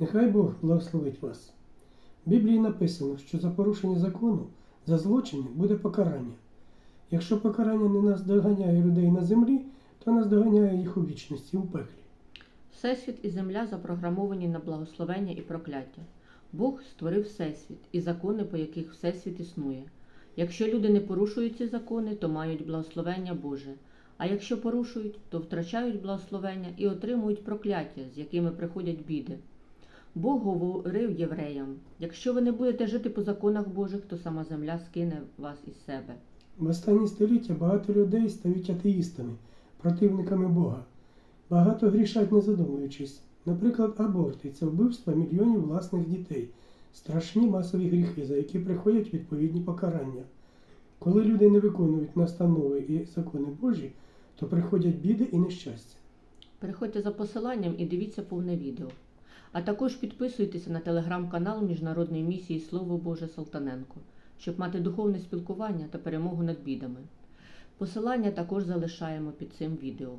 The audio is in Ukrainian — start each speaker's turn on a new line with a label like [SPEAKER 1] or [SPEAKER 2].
[SPEAKER 1] Нехай Бог благословить вас. В Біблії написано, що за порушення закону, за злочини буде покарання. Якщо покарання не наздоганяє людей на землі, то наздоганяє їх у вічності, у пеклі.
[SPEAKER 2] Всесвіт і земля запрограмовані на благословення і прокляття. Бог створив Всесвіт і закони, по яких Всесвіт існує. Якщо люди не порушують ці закони, то мають благословення Боже. А якщо порушують, то втрачають благословення і отримують прокляття, з якими приходять біди. Бог говорив євреям: якщо ви не будете жити по законах Божих, то сама земля скине вас із себе.
[SPEAKER 1] В останні століття багато людей стають атеїстами, противниками Бога. Багато грішать не задумуючись. Наприклад, аборти це вбивство мільйонів власних дітей, страшні масові гріхи, за які приходять відповідні покарання. Коли люди не виконують настанови і закони Божі, то приходять біди і нещастя.
[SPEAKER 2] Переходьте за посиланням і дивіться повне відео. А також підписуйтеся на телеграм-канал Міжнародної місії Слово Боже Салтаненко, щоб мати духовне спілкування та перемогу над бідами. Посилання також залишаємо під цим відео.